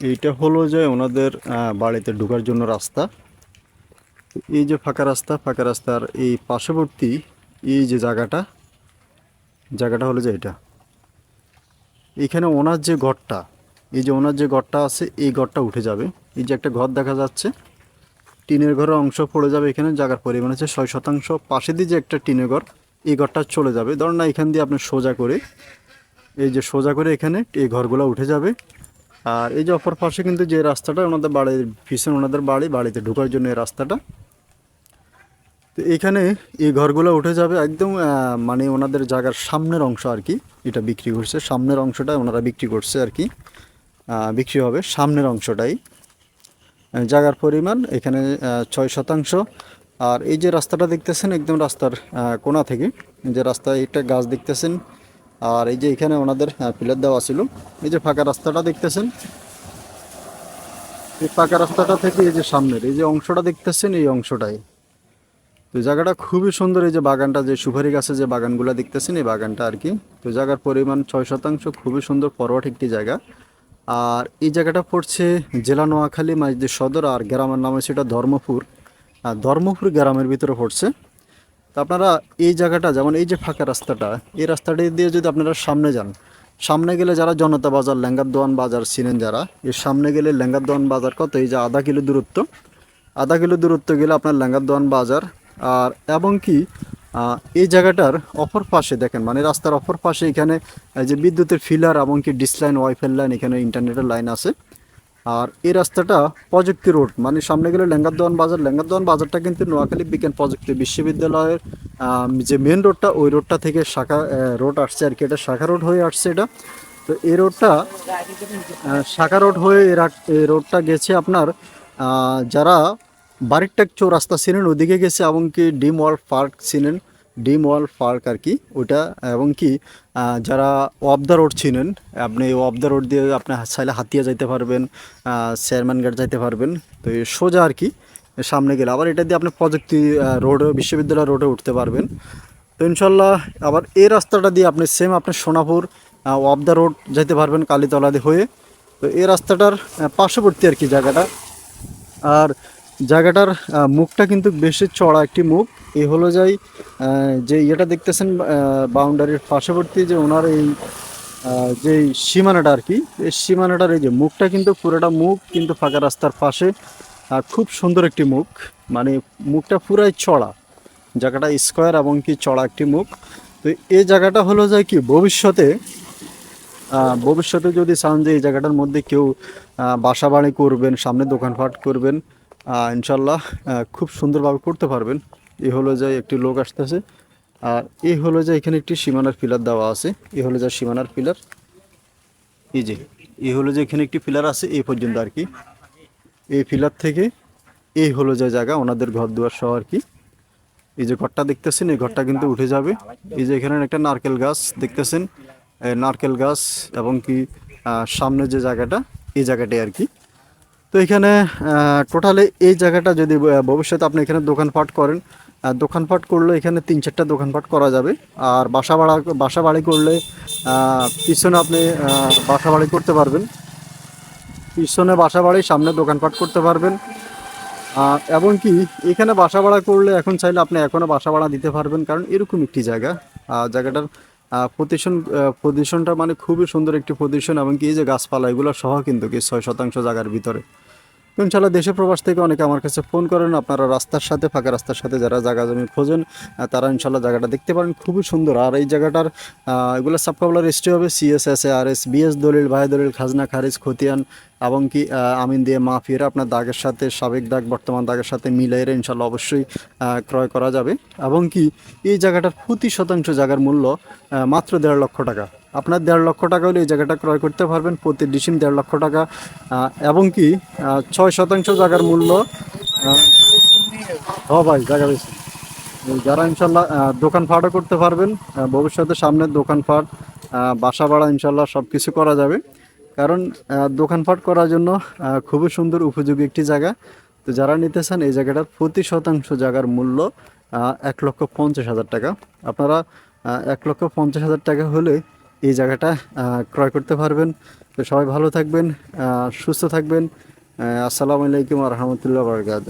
এইটা হলো যে ওনাদের বাড়িতে ঢোকার জন্য রাস্তা। এই যে ফাঁকা রাস্তা, ফাঁকা রাস্তার এই পার্শ্ববর্তী এই যে জায়গাটা জায়গাটা হলো যে এটা। এখানে ওনার যে ঘরটা, এই যে ওনার যে ঘরটা আছে, এই ঘরটা উঠে যাবে। এই যে একটা ঘর দেখা যাচ্ছে, টিনের ঘরের অংশ পড়ে যাবে এখানে, জায়গার পরিমাণ হচ্ছে ছয় শতাংশ। পাশে দিয়ে যে একটা টিনের ঘর, এই ঘরটা চলে যাবে। ধরুন না, এখান দিয়ে আপনি সোজা করে, এই যে সোজা করে এখানে এই ঘরগুলো উঠে যাবে। আর এই যে অপর পাশে কিন্তু যে রাস্তাটা, ওনাদের বাড়ির পিছনে ওনাদের বাড়ি, বাড়িতে ঢোকার জন্য এই রাস্তাটা। তো এখানে এই ঘরগুলো উঠে যাবে একদম মানে ওনাদের জায়গার সামনের অংশ আর কি। এটা বিক্রি করছে। সামনের অংশটা ওনারা বিক্রি করছে আর কি। বিক্রি হবে সামনের অংশটাই। জায়গার পরিমাণ এখানে ছয় শতাংশ। আর এই যে রাস্তাটা দেখতেছেন, একদম রাস্তার কোণা থেকে। যে রাস্তায় একটা গাছ দেখতেছেন আর এই যে এখানে ওনাদের পিলার দেওয়া ছিল। এই যে ফাঁকা রাস্তাটা দেখতেছেন? এই পাকা রাস্তাটা থেকে এই যে সামনের, এই যে অংশটা দেখতেছেন, এই অংশটাই। তো জায়গাটা খুবই সুন্দর, এই যে বাগানটা, যে সুপারি গাছে যে বাগানগুলো দেখতেছেন, এই বাগানটা আর কি। তো জায়গার পরিমাণ ছয় শতাংশ, খুবই সুন্দর, পরোয়াট একটি জায়গা। আর এই জায়গাটা পড়ছে জেলা নোয়াখালী, মাইজদি সদর আর গ্রামের নাম হচ্ছে এটা ধর্মপুর। আর ধর্মপুর গ্রামের ভিতরে পড়ছে। তো আপনারা এই জায়গাটা, যেমন এই যে ফাঁকা রাস্তাটা, এই রাস্তাটি দিয়ে যদি আপনারা সামনে যান, সামনে গেলে যারা জনতা বাজার লেঙ্গার দোয়ান বাজার চিনেন যারা এর সামনে গেলে লেঙ্গার দোয়ান বাজার কত? এই যে আধা কিলো দূরত্ব, আধা কিলো দূরত্ব গেলে আপনার লেঙ্গার দোয়ান বাজার। আর এবং কি এই জায়গাটার অপর পাশে দেখেন মানে রাস্তার অপর পাশে এখানে যে বিদ্যুতের ফিলার এবং কি ডিসলাইন ওয়াইফাই লাইন এখানে ইন্টারনেটের লাইন আছে। আর এই রাস্তাটা প্রযুক্তি রোড। মানে সামনে গেলে লেঙ্গারদোয়ান বাজার। লেঙ্গারদোয়ান বাজারটা কিন্তু নোয়াখালী বিজ্ঞান প্রযুক্তি বিশ্ববিদ্যালয়ের যে মেন রোডটা ওই রোডটা থেকে শাখা রোড আসছে আর কি। এটা শাখা রোড হয়ে আসছে এটা। তো এই রোডটা শাখা রোড হয়ে এই রোডটা গেছে আপনার যারা বারিকটাক চৌরাস্তা ছিলেন, ওদিকে গেছে এবং কি ডিম ওয়ার্ল্ড পার্ক ছিলেন। ডিম ওয়ার্ল্ড পার্ক আর কি ওইটা এবং কি যারা অফ দ্য রোড ছিলেন আপনি অফ দ্য রোড দিয়ে আপনি চাইলে হাতিয়া যাইতে পারবেন চেয়ারম্যান ঘাট যাইতে পারবেন, তো সোজা আর কি সামনে গেলে। আবার এটা দিয়ে আপনি প্রযুক্তি রোড বিশ্ববিদ্যালয় রোডে উঠতে পারবেন। তো ইনশাল্লাহ আবার এই রাস্তাটা দিয়ে আপনি সেম আপনি সোনাপুর অফ দ্য রোড যেতে পারবেন কালীতলা দিয়ে হয়ে। তো এই রাস্তাটার পার্শ্ববর্তী আর কি জায়গাটা। আর জায়গাটার মুখটা কিন্তু বেশি চড়া একটি মুখ। এই হলো যাই যে ইয়েটা দেখতেছেন বাউন্ডারির পার্শ্ববর্তী যে ওনার এই যে সীমানাটা আর কি, এই সীমানাটার এই যে মুখটা কিন্তু পুরোটা মুখ, কিন্তু ফাঁকা রাস্তার পাশে খুব সুন্দর একটি মুখ। মানে মুখটা পুরাই চড়া। জায়গাটা স্কোয়ার এবং কি চড়া একটি মুখ। তো এই জায়গাটা হলো যায় কি, ভবিষ্যতে ভবিষ্যতে যদি চান যে এই জায়গাটার মধ্যে কেউ বাসা বাড়ি করবেন, সামনে দোকানপাট করবেন ইনশাল্লাহ খুব সুন্দরভাবে করতে পারবেন। এই হলো যে একটি লোক আসতেছে। আর এই হলো যে এখানে একটি সীমানার পিলার দেওয়া আছে। এই হলো যে সীমানার পিলার। এই যে এই হলো যে এখানে একটি পিলার আছে এই পর্যন্ত আর কি। এই পিলার থেকে এই হলো যে জায়গা, ওনাদের ঘর দুয়ার সহ আর কি। এই যে ঘরটা দেখতেছেন, এই ঘরটা কিন্তু উঠে যাবে। এই যে এখানে একটা নারকেল গাছ দেখতেছেন। নারকেল গাছ এবং কি সামনে যে জায়গাটা, এই জায়গাটাই আর কি। তো এখানে টোটালি এই জায়গাটা যদি ভবিষ্যতে আপনি এখানে দোকানপাট করেন দোকানপাট করলে এখানে তিন চারটা দোকানপাট করা যাবে। আর বাসা ভাড়া, বাসা বাড়ি করলে পিছনে আপনি বাসা বাড়ি করতে পারবেন। পিছনে বাসা বাড়ি, সামনে দোকানপাট করতে পারবেন। এবং কি, এখানে বাসা ভাড়া করলে এখন চাইলে আপনি এখনও বাসা ভাড়া দিতে পারবেন, কারণ এরকম একটি জায়গা। জায়গাটার পজিশন পজিশনটা মানে খুবই সুন্দর একটি পজিশন এবং কি এই যে গাছপালা, এগুলো সহ কিন্তু কি ছয় শতাংশ জায়গার ভিতরে। ইনশাল্লাহ দেশে প্রবাস থেকে অনেকে আমার কাছে ফোন করেন, আপনারা রাস্তার সাথে, ফাঁকা রাস্তার সাথে যারা জায়গা জমি খোঁজেন তারা ইনশাল্লাহ জায়গাটা দেখতে পারেন। খুবই সুন্দর। আর এই জায়গাটার এগুলো সাবকাবলার রেজিস্ট্রি হবে সিএসএস আর এস বিএস দলিল, ভাই দলিল, খাজনা, খারিজ, খতিয়ান এবং কি আমিন দিয়ে মাফিয়ার আপনার দাগের সাথে, সাবেক দাগ, বর্তমান দাগের সাথে মিলাইরে ইনশাল্লাহ অবশ্যই ক্রয় করা যাবে। এবং কি, এই জায়গাটার প্রতি শতাংশ জায়গার মূল্য মাত্র দেড় লক্ষ টাকা। আপনার দেড় লক্ষ টাকা হলে এই জায়গাটা ক্রয় করতে পারবেন। প্রতি ডিসিম দেড় লক্ষ টাকা। এবং কি ছয় শতাংশ জায়গার মূল্য হ ভাই জায়গা বেশি। যারা ইনশাল্লাহ আহ, দোকানপাটও করতে পারবেন ভবিষ্যতে সামনে দোকানপাট আহ, বাসা ভাড়া ইনশাল্লাহ সব কিছু করা যাবে। কারণ দোকানপাট করার জন্য খুবই সুন্দর উপযোগী একটি জায়গা। তো যারা নিতে চান এই জায়গাটার প্রতি শতাংশ জায়গার মূল্য এক লক্ষ পঞ্চাশ হাজার টাকা। আপনারা এক লক্ষ পঞ্চাশ হাজার টাকা হলে এই জায়গাটা ক্রয় করতে পারবেন। তো সবাই ভালো থাকবেন সুস্থ থাকবেন। আসসালামু আলাইকুম রহমতুল্লাহ বরকাত